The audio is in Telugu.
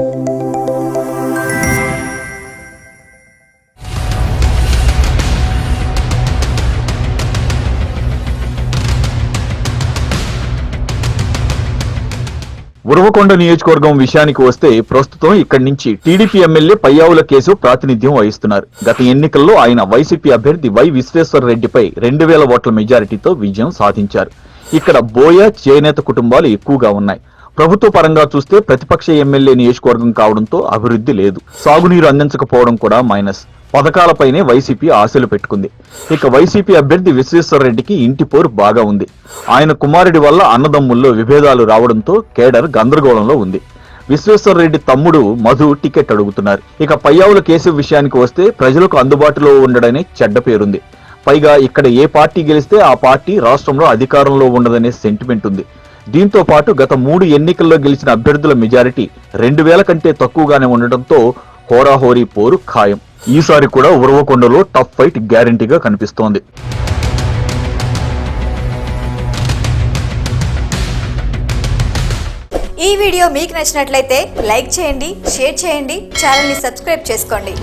ఉరవకొండ నియోజకవర్గం విషయానికి వస్తే ప్రస్తుతం ఇక్కడి నుంచి టీడీపీ ఎమ్మెల్యే పయ్యావుల కేసు ప్రాతినిధ్యం వహిస్తున్నారు. గత ఎన్నికల్లో ఆయన వైసీపీ అభ్యర్థి వై విశ్వేశ్వర రెడ్డిపై రెండు వేల ఓట్ల మెజారిటీతో విజయం సాధించారు. ఇక్కడ బోయ చేనేత కుటుంబాలు ఎక్కువగా ఉన్నాయి. ప్రభుత్వ పరంగా చూస్తే ప్రతిపక్ష ఎమ్మెల్యే నియోజకవర్గం కావడంతో అభివృద్ధి లేదు. సాగునీరు అందించకపోవడం కూడా మైనస్. పథకాలపైనే వైసీపీ ఆశలు పెట్టుకుంది. ఇక వైసీపీ అభ్యర్థి విశ్వేశ్వరరెడ్డికి ఇంటి పోరు బాగా ఉంది. ఆయన కుమారుడి వల్ల అన్నదమ్ముల్లో విభేదాలు రావడంతో కేడర్ గందరగోళంలో ఉంది. విశ్వేశ్వరరెడ్డి తమ్ముడు మధు టికెట్ అడుగుతున్నారు. ఇక పయ్యావుల కేసు విషయానికి వస్తే ప్రజలకు అందుబాటులో ఉండడనే చెడ్డ పేరుంది. పైగా ఇక్కడ ఏ పార్టీ గెలిస్తే ఆ పార్టీ రాష్ట్రంలో అధికారంలో ఉండదనే సెంటిమెంట్ ఉంది. దీంతో పాటు గత మూడు ఎన్నికల్లో గెలిచిన అభ్యర్థుల మెజారిటీ రెండు వేల కంటే తక్కువగానే ఉండటంతో హోరాహోరీ పోరు ఖాయం. ఈసారి కూడా ఉరవకొండలో టఫ్ ఫైట్ గ్యారంటీగా కనిపిస్తోంది. ఈ వీడియో మీకు నచ్చినట్లయితే లైక్ చేయండి షేర్ చేయండి ఛానల్ని సబ్స్క్రైబ్ చేసుకోండి.